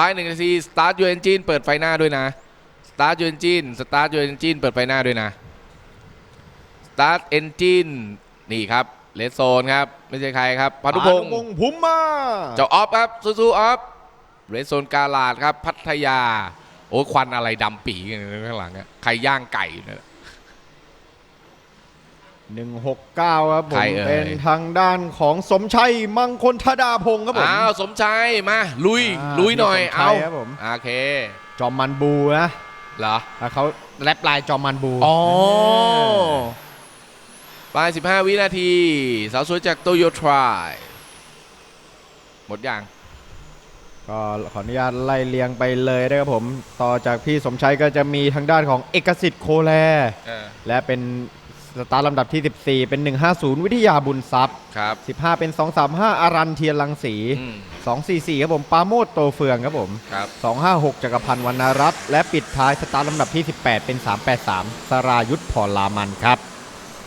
ป้ายหนึ่งนาที start your engine เปิดไฟหน้าด้วยนะ start your engine start your engine เปิดไฟหน้าด้วยนะ start engine นี่ครับเลสโซนครับ ไม่ใช่ใครครับพานุพงศ์พงศ์พุ่มมาเจ้าออฟครับสู้ๆออฟเรสโซนกาลาดครับ พัทยา โอ้ยควันอะไรดำปีกันอยู่ข้างหลังอะใครย่างไก่อยู่เนี่ย 169 ครับผใครมเอ่ย เป็นทางด้านของสมชัยมังคลธดาพงศ์ครับผม อ้าวสมชายมาลุยอ่าลุยหน่อยพี่สมชัเอายครับผม โอเคจอมมันบูนะเหรอแล้วเขาแรปลายจอมมันบูอ๋อไป15 วินาที สาวสวยจากโตโยทรายหมดอย่างก็ขออนุญาตไล่เลียงไปเลยนะครับผม ต่อจากพี่สมชัยก็จะมีทางด้านของเอกสิทธิ์โคแลและเป็น สตาร์ทลำดับที่ 14 เป็น 150 วิทยาบุญทรัพย์ ครับ 15 เป็น 235 อารันเทียนลังสี อืม 244 ครับผมปาโมดโตเฟืองครับผม ครับ 256 จักรพันธ์วรรณรัตน์และปิดท้ายสตาร์ทลำดับที่ 18 เป็น 383 สรายุทธพรลามันครับ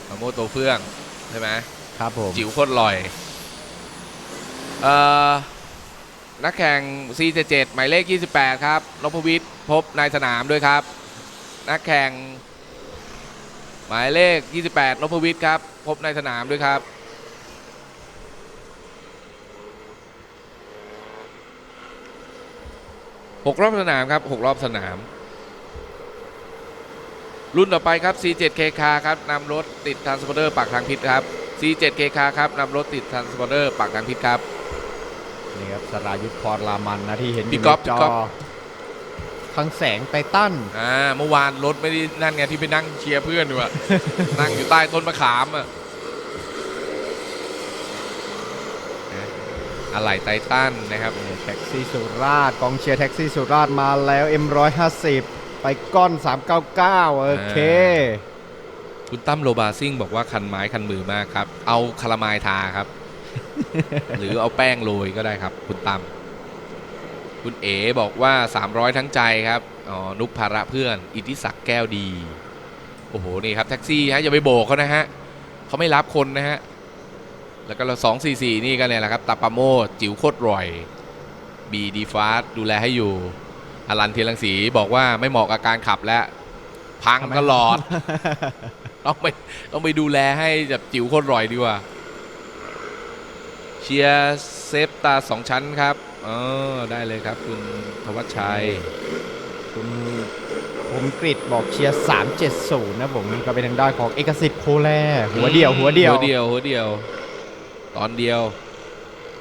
มาโมโตเฟื่องใช่ไหมครับผม จิ๋วโคตรลอยเอ่อนักแข่ง C77 หมายเลข 28 ครับนพวิทย์พบในสนามด้วยครับ นักแข่ง หมายเลข 28นพวิทย์ครับ พบในสนามด้วยครับ หกรอบสนามครับหกรอบสนาม รุ่นต่อไปครับ C7K คาครับนำรถติดทรานสปอร์เตอร์ปากทางพิษครับ C7K คาครับนำรถติดทรานสปอร์เตอร์ปากทางพิษครับ นี่ครับสรายุทธพรลามันนะที่เห็นอพี่ยู่ก๊อฟในจพี่อก๊อฟ ทางแสงไททันอ่าเมื่อวานรถไม่ได้นั่นไงที่ไปนั่งเชียร์เพื่อนอยู่อะ นั่งอยู่ใต้ต้นมะขามอะนะอะไหล่ไททันนะครับ แท็กซี่สุราษฎร์กองเชียร์แท็กซี่สุราษฎร์มาแล้ว M150 ไปก้อน 399 โอเค คุณตั้มโลบาซิ่งบอกว่าคันไม้คันมือมากครับ เอาคาราไมายทาครับ หรือเอาแป้งโรยก็ได้ครับ คุณตั้ม คุณเอ๋บอกว่า 300 ทั้งใจครับอ๋อนุกภาระเพื่อน อิทธิศักดิ์แก้วดี โอ้โห นี่ครับ แท็กซี่ฮะอย่าไปโบกเขานะฮะเขาไม่รับคนนะฮะ แล้วก็เราสองสี่สี่นี่กันเนี่ยแหละครับตาปาโมดจิ๋วโคตรร่อยบีดีฟาสดูแลให้อยู่อลันเทียนรังสีบอกว่าไม่เหมาะกับการขับแล้ว พังทำไมตลอด ต้องไปต้องไปดูแลให้แบบจิ๋วโคตรร่อยดีกว่าเชียร์เซฟตาสองชั้นครับ เออได้เลยครับ คุณธวัชชัย คุณผมกริดบอกเชียร์370 นะผมก็เป็นทางด้านของเอกสิทธิ์โคแลหัวเดียว หัวเดียว หัวเดียว หัวเดียว ตอนเดียว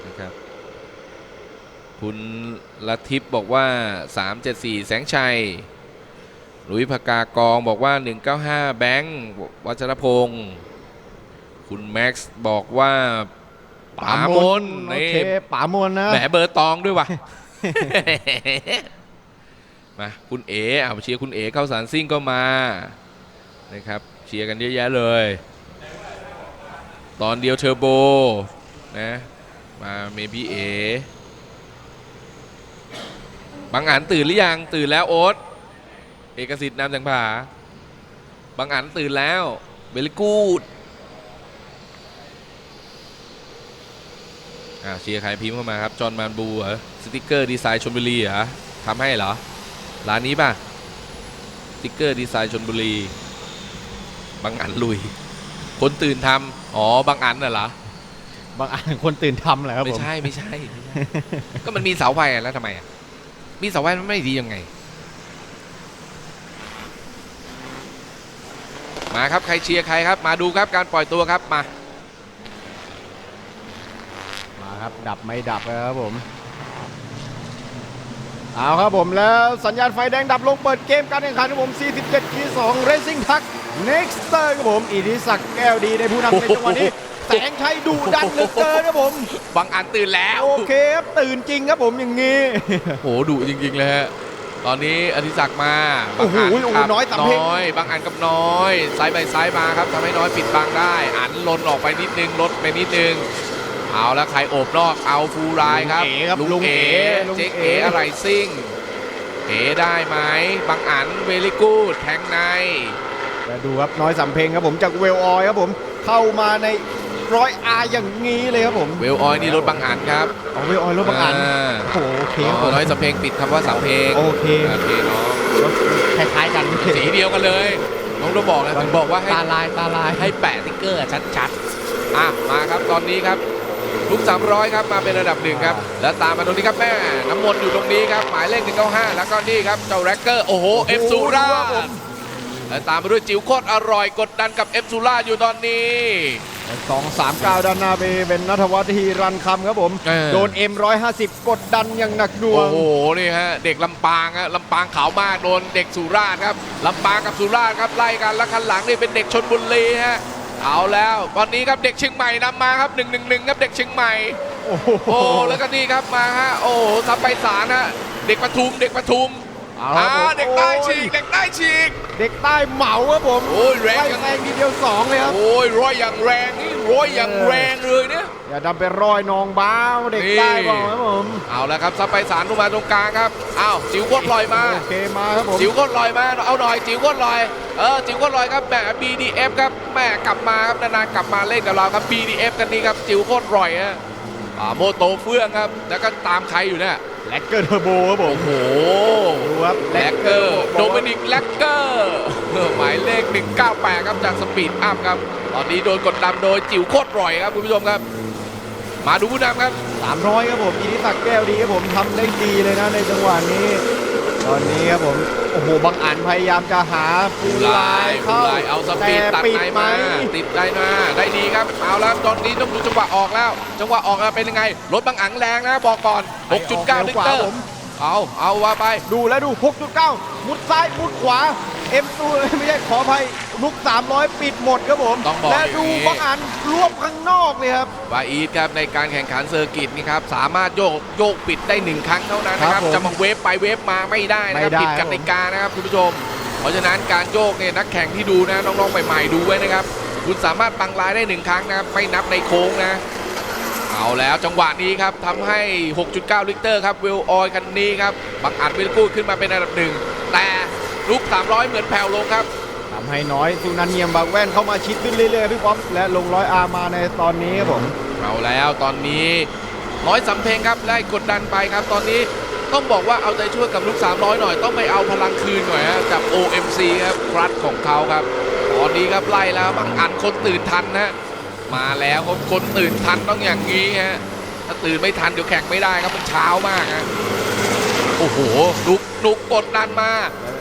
นะครับ คุณละทิพย์บอกว่า 374 แสงชัยหลุยส์พกากองบอกว่า 195 แบงค์วัชรพงศ์คุณแม็กซ์บอกว่า ป๋ามนโอนี่เคป๋ามนนะ แหมเบอร์ตองด้วยว่ะ มาคุณเอ๋อ่าเชียร์คุณเอ๋เข้าสารซิ่งก็มานะครับเชียร์กันเยอะแยะเลย ตอนเดียวเทอร์โบนะมาเมบี้เอบางอันตื่นหรือยังตื่นแล้วโอ๊ตเอกสิทธิ์นามจังผาบางอันตื่นแล้วเบลกูด อ่าเชียร์ใครพิมพ์เข้ามาครับจอห์นมานบูเหรอสติกเกอร์ดีไซน์ชนบุรีเหรอทำให้เหรอร้านนี้ป่ะสติกเกอร์ดีไซน์ชนบุรี บางอันลุย คนตื่นทำอ๋อบางอันน่ะเหรอบางอันคนตื่นทำแหละครับไม่ผมใช่ไม่ใช่ไม่ใช่ ก็มันมีเสาไฟอะแล้วทำไมอะมีเสาไฟมันไม่ดียังไง มาครับใครเชียร์ใครครับ มาดูครับการปล่อยตัวครับมา มา ครับ ดับไม่ดับนะครับผม เอาครับผมแล้วสัญญาณไฟแดงดับลงเปิดเกมการแข่งขันครับผม 47ที2 Racing t u c Nexter ครับผมอิทธิศักดิ์แก้วดีในผู้นำในจังหวะนี้แสงชัยดุดันเหลือเกินครับผมบางอันตื่นแล้วโอเคครับตื่นจริงครับผมอย่างงี้โหดุจริงๆเลยฮะตอนนี้อธิศักดิ์มาบางอันโอ้โหครับน้อยสำเพ็งน้อย บางอันกับน้อยซ้ายไปซ้ายมาครับทำให้น้อยปิดบังได้ อันลนออกไปนิดนึงลดไปนิดนึง เอาแล้วใครโอบนอกเอาฟูรายครับลุงเอ๋ครับลุงลุงเอ๋เอ๋ลุงเจ๊เอ๋เอ๋อะไรซิ่งเอ๋ได้ไหมบางอันเวลิกูดแทงในมาดูครับน้อยสำเพ็งครับผมจากเวลออยครับผมเข้ามาใน100 R อย่างนี้เลยครับผมเวลออยนี่รถบางอันครับเอาไว้ออยรถบางอันอ่าโอ้โหโอเคอ๋ครับผอมน้อยสำเพลงติดคำว่าสำเพลงโอเคโอเคเนาะรถคล้ายๆกันสีเดียวกันเลยน้องต้องบอกนะถึงบอกว่าให้ตาลายตาลายให้แปะสติ๊กเกอร์ชัดๆอะมาครับตอนนี้ครับ ลูก300 ครับมาเป็นระดับหนึ่งครับ แล้วตามมาตรงนี้ครับแม่ น้ำมนต์อยู่ตรงนี้ครับ หมายเลข195 แล้วก็นี่ครับ เจ้าแร็กเกอร์ โอ้โห เอฟซูราดูครับผมแล้วตามมาด้วยจิ๋วโคตรอร่อยกดดันกับเอฟซูราอยู่ตอนนี้สองสามเก้าด้านหน้าไปเป็นนัทวัฒน์ทีรันคำครับผมเออโดน M150 กดดันอย่างหนักหน่วโอ้งโห นี่ฮะ เด็กลำปางฮะลำปางขาวมากโดนเด็กสุราษฎร์ครับลำปางกับสุราษฎร์ครับไล่กันแล้วคันหลังนี่เป็นเด็กชนบุรีฮะ เอาแล้วตอนนี้ครับเด็กเชียงใหม่นำมาครับ1 1 1ครับเด็กเชียงใหม่ โอ้โหโอ้แล้วก็นี่ครับมาฮะโอ้โหซับไปสารฮะเด็กปทุมเด็กปทุม เอาอ่าครับผมเด็กใต้โอ้ย ฉีกเด็กใต้ฉีก เด็กใต้เหมาครับผมโอ้ยแรง ไล่จังแซงทีเดียวสองเลยครับโอ้ยร้อยอย่างแรงนี่ร้อยอย่างแรงเลยเนี่ย อย่าดำไปรอยนองบ้าวเด็กนี่ ใต้บอกครับผมเอาแล้วครับซับไปสารลงมาตรงกลางครับอ้าวจิ๋วโคตรลอยมา โอเคมาครับผมจิ๋วโคตรลอยมา เอาหน่อย จิ๋วโคตรลอย เออ จิ๋วโคตรลอยครับแหม BDF ครับแหมกลับมาครับนานๆกลับมาเล่นกับเราครับ BDF กันนี่ครับ จิ๋วโคตรลอยฮะอ่าโมโตเฟื่องครับ แล้วก็ตามใครอยู่เนี่ย แลกเกอร์เทอร์โบครับผม โอ้โหดูครับแลกเกอร์โดมินิกแลกเกอร์หมายเลข 198 ครับจากสปีดอัพครับ ตอนนี้โดนกดดันโดยจิ๋วโคตรร่อยครับคุณผู้ชมครับ มาดูผู้นำครับสามร้อยครับผมอิทธิศักดิ์แก้วดีครับผมทำได้ดีเลยนะในจังหวะนี้ ตอนนี้ครับผม โอ้โหบางอันพยายามจะหาฟูลไลน์ฟูเข้าลไลน์เอาสปีดแต่ตัดปิดในไหม มาติดในมาได้ดีครับเอาแล้วตอนนี้ต้องดูจังหวะออกแล้ว จังหวะออกแล้วเป็นยังไงรถบางอังแรงนะบอกก่อน6.9ลิตรผม เอาเอาว่าไป ดูแล้วดู 6.9 มุดซ้าย มุดขวา เอ็มตูไม่ใช่ขออภัยลุก 300 ปิดหมดครับผม ต้องบอกและอย่างดูนี้บางอันรวบข้างนอกเลยครับวาอีทครับในการแข่งขันเซอร์กิตนี่ครับสามารถโยกโยกปิดได้หนึ่งครั้งเท่านั้นนะคครัรับบผมจะมาเวฟไปเวฟมาไม่ได้นะครับไม่ได้ผิดกติกานะครับคุณผู้ชม เพราะฉะนั้นการโยกเนี่ยนักแข่งที่ดูนะน้องๆใหม่ๆดูไว้นะครับคุณสามารถปังลายได้หนึ่งครั้งนะครับไม่นับในโค้งนะเอาแล้วจังหวะนี้ครับทำให้ 6.9 ลิตรครับเวลออยคันนี้ครับบังอัดวิลกูดขึ้นมาเป็นอันดับหนึ่งแต่ ลุก 300 เหมือนแผ่วลงครับทำให้น้อยสุนันเนียมบางแว่นเข้ามาชิดขึ้นเรื่อยๆพี่ป๊อปและลงร้อยอาร์มาในตอนนี้ครับผมเอาแล้วตอนนี้น้อยสำเพ็งครับไล่กดดันไปครับ ตอนนี้ต้องบอกว่าเอาใจช่วยกับลูก 300 หน่อย ต้องไปเอาพลังคืนหน่อยฮะกับ OMC ครับครัดของเขาครับตอนนี้ครับไล่แล้วบางอันคนตื่นทันนะมาแล้วคนคนตื่นทันต้องอย่างนี้ฮะถ้าตื่นไม่ทันเดี๋ยวแข่งไม่ได้ครับมันเช้ามากฮะโอ้โหลุกลุกกดดันมา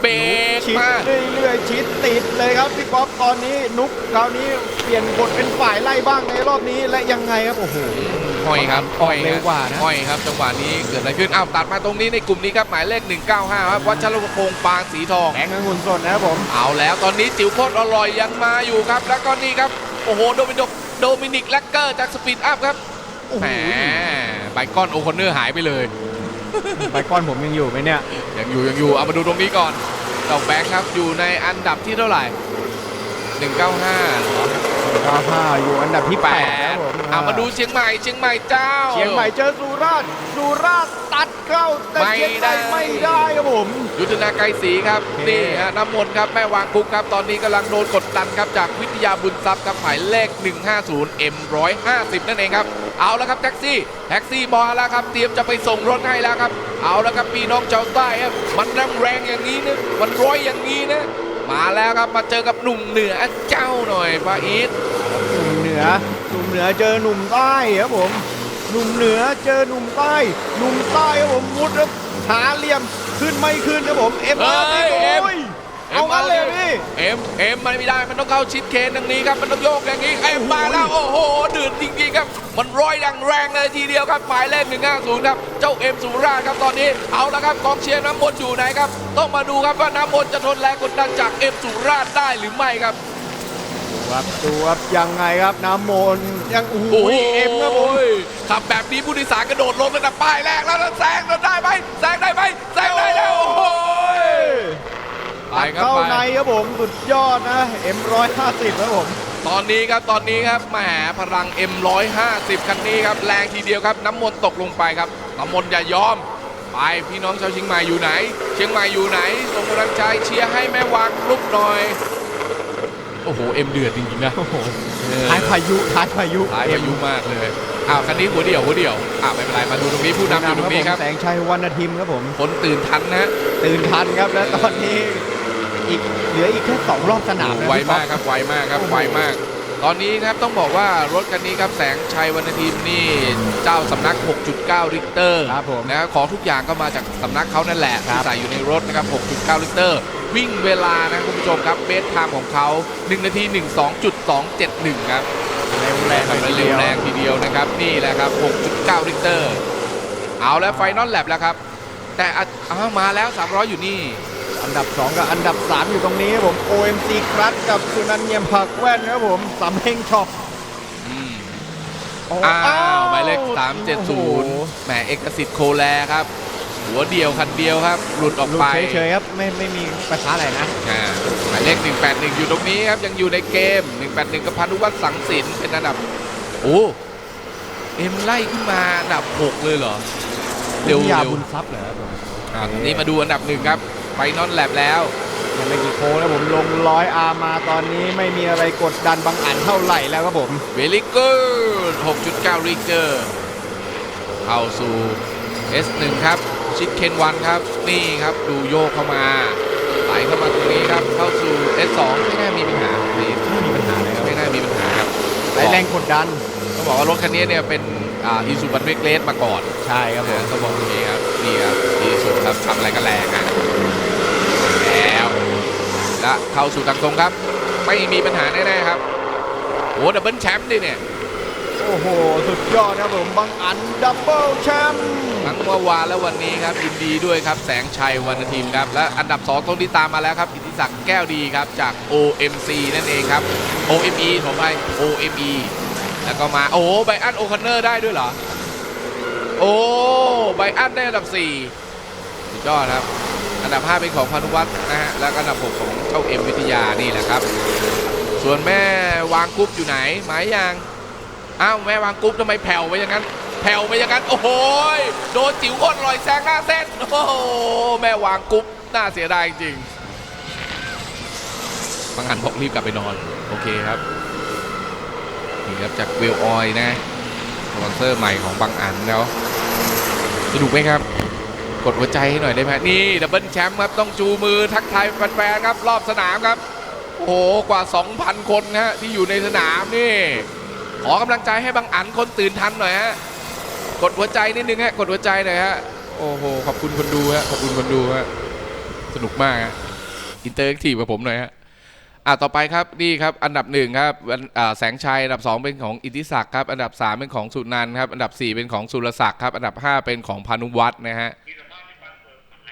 เบรกชิดมา เรื่อยๆชิดติดเลยครับพี่ป๊อปตอนนี้นุกคราวนี้เปลี่ยนบทเป็นฝ่ายไล่บ้างในรอบนี้และยังไงครับโอ้โห ห้อยครับห้อยเร็วกว่านะ ห้อยครับจังหวะนี้เกิดอะไรขึ้นอ้าวตัดมาตรงนี้ในกลุ่มนี้ครับหมายเลข 195 ครับวัชรพงษ์ปางสีทองแข่งกันหุ่นสดนะครับผมเอาแล้วตอนนี้จิ๋วโคตรอร่อยยังมาอยู่ครับ แล้วก็นี่ครับ โอ้โห โดมินกโดมินิกแลกเกอร์จากสปีดอัพครับโอ้โหแหมไบคอนโอคอนเนอร์หายไปเลย ใบก้อนผมยังอยู่ไหมเนี่ย ยังอยู่ยังอยู่ เอามาดูตรงนี้ก่อนเจ้าแบงค์ครับอยู่ในอันดับที่เท่าไหร่ 195เหรอ95อยู่อันดับที่แป8ครัดบผมเอามาดูเชียงใหม่เชียงใหม่เจ้า เชียงใหม่เจอสุราษฎร์สุราษฎร์ตัด เข้าแต่ไม่เชียงใหม่ได้ไม่ได้ครับผม ยุทธนาไกรศรีครับโอเคนี่ฮะน้ำมนต์ครับแม่วางคุกครับ ตอนนี้กำลังโดนกดดันครับจากวิทยาบุญทรัพย์ครับหมายเลข 150 M 150 นั่นเองครับ เอาแล้วครับแท็กซี่ แท็กซี่มาแล้วครับ เตรียมจะไปส่งรถให้แล้วครับ เอาแล้วครับพี่น้องชาวใต้ครับ มันแรงแรงอย่างนี้นะมันร้อยอย่างนี้นะ มาแล้วครับมาเจอกับหนุ่มเหนือเจ้าหน่อยปาอีทหนุ่มเหนือหนุ่มเหนือเจอหนุ่มใต้ครับผม หนุ่มเหนือเจอหนุ่มใต้ หนุ่มใต้ครับผมมุดแล้วหาเหลี่ยมขึ้นไม่ขึ้นครับผมเอ็มเฮ้อาร์ยเอ็ม โอ้ยเอางั้นเลยพี่เอ็มเอ็มมันไม่ได้มันต้องเข้าชิดเคนตรงนี้ครับมันต้องโยกอย่างนี้เอ็มมาแล้วโอ้โหเดือดจริงๆครับ มันร้อยอย่างแรงเลยทีเดียวครับหมายเลข150ครับเจ้าเอ็มสุราษฎร์ครับตอนนี้เอาละครับกองเชียร์น้ำมนต์อยู่ไหนครับ ต้องมาดูครับว่าน้ำมนต์จะทนแรงกดดันจากเอ็มสุราษฎร์ได้หรือไม่ครับ ครับดูครับยังไงครับน้ำมนต์ยังโอ้โหโอ้ยเอ็มครับผมตัดครับเข้าไปในครับผมสุดยอดนะเอ็มร้อยห้าสิบครับผมตอนนี้ครับตอนนี้ครับแหมพลัง M150 คันนี้ครับแรงทีเดียวครับน้ำมนต์ตกลงไปครับน้ำมนต์อย่ายอมไปพี่น้องชาวเชียงใหม่อยู่ไหน เชียงใหม่อยู่ไหนส่งกำลังใจเชียร์ให้แม่วางลุกหน่อย โอ้โหเอ็มเดือดจริงๆนะโอ้โหเออท้ายพายุท้ายพายุท้ายพายุมากเลยอ้าวคันนี้หัวเดี่ยวหัวเดี่ยวอ้าวไม่เป็นไรมาดูตรงนี้ผู้นำอยู่ตรงนี้ครับแสงชัยวันอาทิมครับผมคนตื่นทันนะตื่นทันครับและตอนนี้อีกเหลืออีกแค่สองรอบสนามนะไวพี่ป๊อมากปครับไวมากครับโอ้โหไวมาก ตอนนี้นะครับต้องบอกว่ารถคันนี้ครับแสงชัยวรรณทีมนี่เจ้าสำนัก 6.9 ลิตรครับผมนะครับของทุกอย่างก็มาจากสำนักเขานั่นแหละครัที่บใส่อยู่ในรถนะครับ 6.9 ลิตร วิ่งเวลานะคุณผู้ชมครับเบสไทม์ของเขา 1 นาที 12.271 ครับเร็วแรงทำได้เร็วแรงทีเดียวนะครับ นี่แหละครับ 6.9ลิตรเอาแล้วไฟนอลแลบแล้วครับ แต่อะอ้าวมาแล้ว 300 อยู่นี่ อันดับ 2 กับอันดับ 3 อยู่ตรงนี้ครับผม OMC ครัสกับสุนันท์เงียมผักแว่นครับผมสำเพ็งช็อปอืมโอ้อ้าวหมายเลขโอ้โห370แหมเอกสิทธิ์โคแลครับ หัวเดียวคันเดียวครับ หลุดออกหลุดไปเฉยๆครับไม่ไม่มีประช้าอะไรนะอ่าหมายเลข 181 อยู่ตรงนี้ครับ ยังอยู่ในเกม 181กับพันุวัฒน์สังสินเป็นอันดับ โอ้เอ็มไล่ขึ้นมาอันดับ 6 เลยเหรอเร็วยาเร็วบุญทรัพย์เหรอครับผมอ่านี่มาดูอันดับหนึ่งครับไฟนอลแลบแล้วยังไม่กี่โค้งแล้วผมลงร้อยอามาตอนนี้ไม่มีอะไรกดดันบางอันเท่าไหร่แล้วครับผมเวลิกูด6.9ริกเกอร์เข้าสู่ S1 ครับ ชิดเคนวันครับ นี่ครับดูโยกเข้ามาไหลเข้ามาตรงนี้ครับเข้าสู่ S2 ไม่น่ามีปัญหาไม่ไม่มีปัญหาเลยครับไม่น่ามีปัญหาครับไหลแรงกดดันต้องบอกว่ารถคันนี้เนี่ยเป็นอ่าอีซูบันเวกเลสมาก่อนใช่ครับผมนะต้องบอกตรงนี้ครับนี่ครับอีซูครับทำอะไรก็แรงอะแล้วและเข้าสู่ทางตรงครับ ไม่มีปัญหาแน่ๆครับโอ้ดับเบิลแชมป์ดิเนี่ยโอ้โห สุดยอดครับผมบางอันดับเบิลแชมป์ ทั้งเมื่อวานและวันนี้ครับยินดีด้วยครับแสงชัยวันทีมครับและอันดับ 2ตรงที่ตามมาแล้วครับอิทธิศักดิ์แก้วดีครับจาก OMC นั่นเองครับ OME ผมไป OME แล้วก็มาโอ้ไบอันโอคอนเนอร์ได้ด้วยเหรอ โอ้ไบอันได้อันดับ4สุดยอดครับ อันดับ 5 เป็นของพานุวัฒน์นะฮะแล้วก็อันดับ 6 ของเจ้าเอ็มวิทยานี่แหละครับ ส่วนแม่วางกรุ๊ปอยู่ไหนหมายยังอ้าวแม่วางกรุ๊ปทำไมแผ่วไปอย่างนั้น แผ่วไปอย่างนั้นโอ้โหยโดนจิ๋วอ้นลอยแซงหน้าเส้นโอ้โหแม่วางกรุ๊ปน่าเสียดายจริงบางอันบอกรีบกลับไปนอน โอเคครับนี่ครับจากเวลออยนะสปอนเซอร์ใหม่ของบางอันแล้วสนุกไหมครับ กดหัวใจให้หน่อยได้ไหมนี่ดับเบิลแชมป์ครับต้องจูมือทักทายแฟนๆครับ รอบสนามครับ โอ้โหกว่า 2,000 คนนะฮะที่อยู่ในสนามนี่ ขอกำลังใจให้บางอันคนตื่นทันหน่อยฮะ กดหัวใจนิดนึงฮะกดหัวใจหน่อยฮะโอ้โหขอบคุณคนดูฮะขอบคุณคนดูฮะสนุกมากฮะอินเตอร์แอคทีฟกับผมหน่อยฮะอะต่อไปครับนี่ครับอันดับหนึ่งครับแสงชัยอันดับสองเป็นของอิทธิศักดิ์ครับอันดับสามเป็นของสุนันท์ครับอันดับสี่เป็นของสุรศักดิ์ครับอันดับห้าเป็นของพานุวัฒน์นะฮะ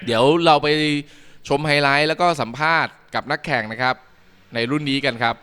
เดี๋ยวเราไปชมไฮไลท์แล้วก็สัมภาษณ์กับนักแข่งนะครับ ในรุ่นนี้กันครับ